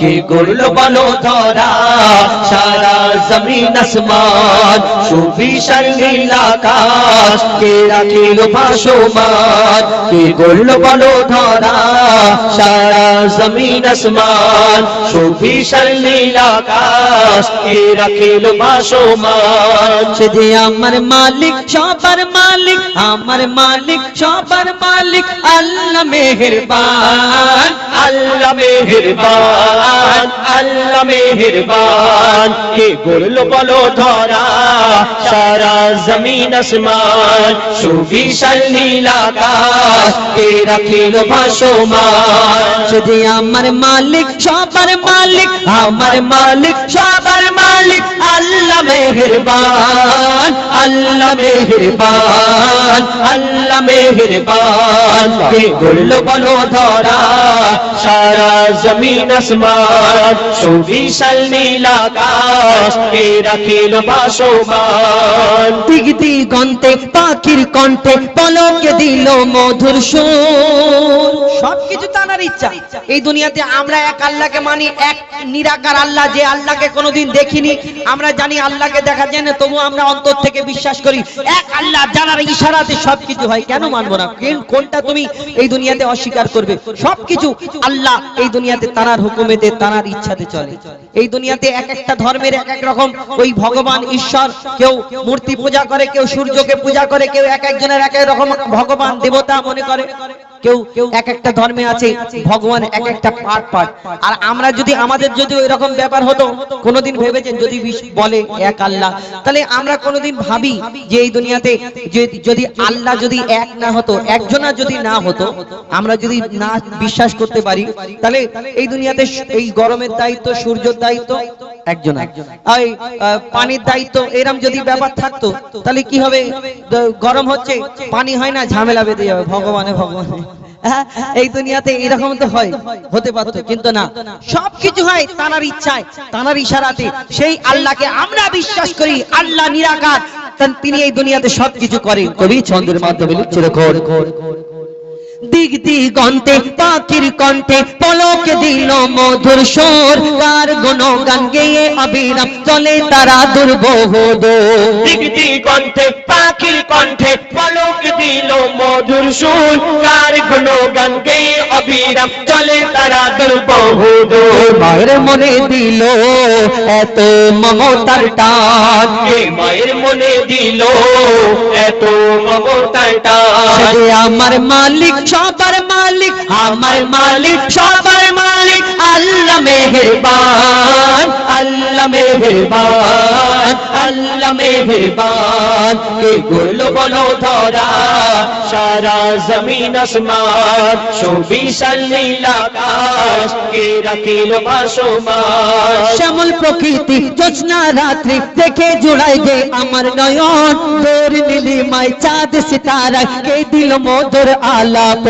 কে গড়ল বলো ধরা সারা জমিন আসমান, সুবিশাল নীল আকাশ, কে রাখিল ভাসমান, কে গড়ল বলো ধরা সারা জমিন আসমান, সুবিশাল নীল আকাশ, কে রাখিল ভাসমান। সে আমার মালিক, সবার মালিক, আমার মালিক, সবার মালিক, আল্লাহ মেহেরবান। আল্লাহ মেহেরবান আল্লাহ মেহেরবান। কে গড়ল বলো ধরা, সারা জমিন আসমান সুবিশাল নীল আকাশ, কে রাখিল ভাসমান। সে যে আমার মালিক, সবার মালিক, আমার মালিক, সবার মালিক, আল্লাহ মেহেরবান। আল্লাহ মেহেরবান আল্লাহ মেহেরবান। কে বলো ধরা সারা জমিন আসমান সুবিশাল নীল আকাশ কে রাখিল ভাসমান দিক দিগন্তে পাখির কণ্ঠে পলকে দিল মধুর সুর। সবকিছু তানার ইচ্ছা। এই দুনিয়াতে আমরা এক আল্লাহকে মানি এক নিরাকার আল্লাহ যে আল্লাহকে কোনোদিন দেখিনি। আমরা জানি আল্লাহকে দেখা যায় না তবু আমরা অন্তর থেকে বিশ্বাস করি, এক আল্লাহ জানার ইশারাতে সবকিছু হয়। কেন মানবো না? কোনটা তুমি এই দুনিয়াতে অস্বীকার করবে? সবকিছু আল্লাহ এই দুনিয়াতে তানার হুকুমেতে তানার ইচ্ছাতে চলে। এই দুনিয়াতে এক একটা ধর্মের এক এক রকম। ওই ভগবান, ঈশ্বর, কেউ মূর্তি পূজা করে, কেউ সূর্যকে পূজা করে, কেউ এক একজনের এক এক রকম ভগবান, দেবতা মনে করে। কেউ এক একটা ধর্মে আছে, ভগবান এক একটা পার্ট পার্ট আর আমরা যদি আমাদের যদি ওই রকম ব্যাপার হতো, কোনোদিন ভেবেছেন যদি বলে এক আল্লাহ, তাহলে আমরা কোনোদিন ভাবি যে এই দুনিয়াতে যদি আল্লাহ যদি এক না হতো, একজনা যদি না হতো, আমরা যদি না বিশ্বাস করতে পারি, তাহলে এই দুনিয়াতে এই গরমের দায়িত্ব, সূর্যের দায়িত্ব একজন। আহ, পানির দায়িত্ব এরম যদি ব্যাপার থাকতো তাহলে কি হবে? গরম হচ্ছে পানি হয় না ঝামেলা বেঁধে যাবে ভগবানে ভগবানে। হ্যাঁ, এই দুনিয়াতে এরকম তো হয় হতে পারতো কিন্তু না। সবকিছু হয় তানার ইচ্ছায় তানার ইশারাতে। সেই আল্লাহকে আমরা বিশ্বাস করি আল্লাহ নিরাকার। তিনি এই দুনিয়াতে সবকিছু করেন। কবি ছন্দের মাধ্যমে লিখছে দিক দিগন্তে পাখির কণ্ঠে পলকে দিল মধুর সুর। কার গুণগান গেয়ে অবিরাম চলে তারা দুর্বহ দিক দিগন্তে পাখির কণ্ঠে পলক দিল মধুর সুর। কার গুণগান গেয়ে অবিরাম চলে তারা দুর্বহুদ মায়ের মনে দিল এত মমতার টান। মায়ের মনে দিল এত মমতাটা সে যে আমার মালিক সবার মালিক আমার মালিক সবার মালিক। আল্লাহ মেহেরবান আল্লাহ মেহেরবান আল্লাহ মেহেরবান কে গুলো বলো ধরা সারা জমিন আসমান সুবিশাল নীল আকাশ কে রাখিল ভাসমান শ্যামল প্রকৃতি জোৎস্না রাত্রি দেখে জোড়াই যে আমার নয়ন তোর নীলিমায় চাঁদ সিতারা কে দিল মধুর আলাপ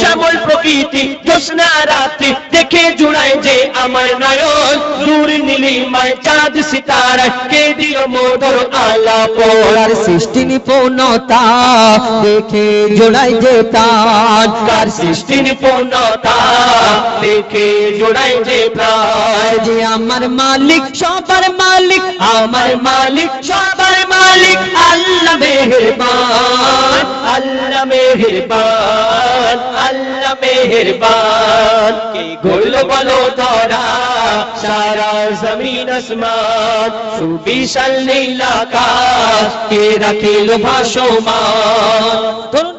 শ্যামল প্রকৃতি জ্যোৎস্না রাত্রি দেখে জুড়ায় যে আমার নয়ন দূর নীলিমায় চাঁদ সিতারা কে দিল মধুর আলাপ? ওরার সৃষ্টি নিপুণতা দেখে জোড়াই যে প্রাণ। কার সৃষ্টি নিপুণতা দেখে জোড়ায় যে প্রাণ? যে আমার মালিক সবার মালিক আমার মালিক সবার মালিক আল্লাহ মেহেরবান আল্লাহ মেহেরবান আল্লাহ মেহেরবান কে গোল বলো ধরা সারা জমিন আসমান সুবিশাল নীল আকাশ কে রাখিল ভাসমান ধরুন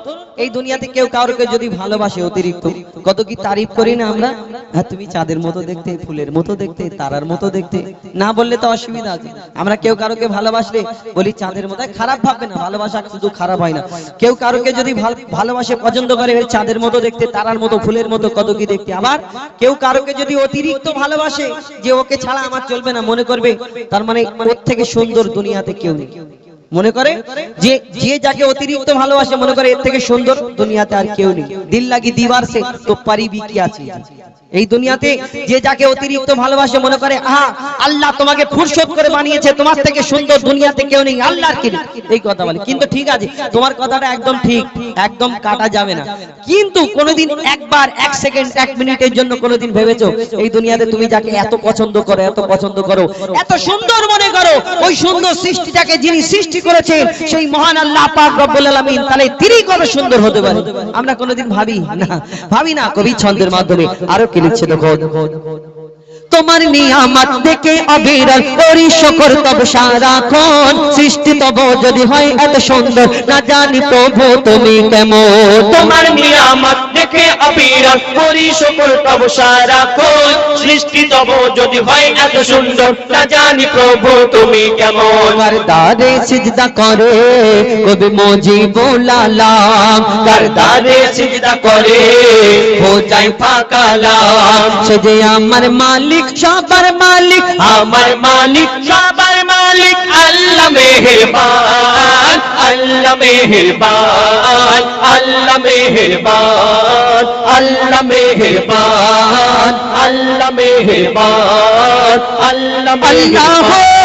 এই দুনিয়াতে কেউ কাউকে যদি ভালোবাসে অতিরিক্ত, কত কি তারিফ করি না আমরা? হ্যাঁ তুমি চাঁদের মতো দেখতে, ফুলের মতো দেখতে, তারার মতো দেখতে। না বললে তো অসুবিধা আছে। আমরা কেউ কারোকে ভালোবাসলে বলি, চাঁদের মতো। খারাপ ভাববে না, ভালোবাসা শুধু খারাপ হয় না। কেউ কারোকে যদি ভালোবাসে, পছন্দ করে চাঁদের মতো দেখতে, তারার মতো, ফুলের মতো, কত কি দেখতে? আবার কেউ কারোকে যদি অতিরিক্ত ভালোবাসে, যে ওকে ছাড়া আমার চলবে না, মনে করবে, তার মানে ওর থেকে সুন্দর দুনিয়াতে কেউ নেই। মনে করে যে যে যাকে অতিরিক্ত ভালোবাসে, মনে করে এর থেকে সুন্দর দুনিয়াতে আর কেউ নেই। দিল লাগি দিবার সে, তো পারিবি কি আছে? এই দুনিয়াতে যে যাকে অতিরিক্ত ভালোবাসে, মনে করে, আহা, আল্লাহ তোমাকে ফুরসত করে বানিয়েছে, তোমার থেকে সুন্দর দুনিয়াতে কেউ নেই, আল্লাহর কি এই কথা বলে। কিন্তু ঠিক আছে, তোমার কথাটা একদম ঠিক, একদম কাটা যাবে না। কিন্তু কোনোদিন একবার, এক সেকেন্ড, এক মিনিটের জন্য কোনোদিন ভেবেছো, এই দুনিয়াতে তুমি যাকে এত পছন্দ করো, এত পছন্দ করো, এত সুন্দর মনে করো, ওই সুন্দর সৃষ্টিটাকে যিনি সৃষ্টি করেছেন, সেই মহান আল্লাহ পাক রব্বুল আলামিন তাহলে তিনি কত সুন্দর হতে পারে আমরা কোনোদিন ভাবি না ভাবি না কবি ছন্দের মাধ্যমে আরও কি লিখছে দেখো। তোমার নিয়ামত দেখে অবিরল করি শকর তব সারাক্ষণ সৃষ্টি তব যদি হয় এত সুন্দর, না জানি প্রভু তুমি কেমন। তোমার নিয়ামত দেখে করি শুকর তব সারাক্ষণ সৃষ্টি তব যদি হয় এত সুন্দর না জানি প্রভু তুমি কেমন। তোমার দারে সিজদা করে কবি মজি বোলালাম তার দাদে সিজদা করে হো যায় ফাকালাম সে যে আমার মালিক সবার মালিক। আমার মালিক সবার মালিক। আল্লাহ মেহেরবান আল্লাহ মেহেরবান আল্লাহ মেহেরবান আল্লাহ মেহেরবান আল্লাহ আল্লাহ মেহেরবান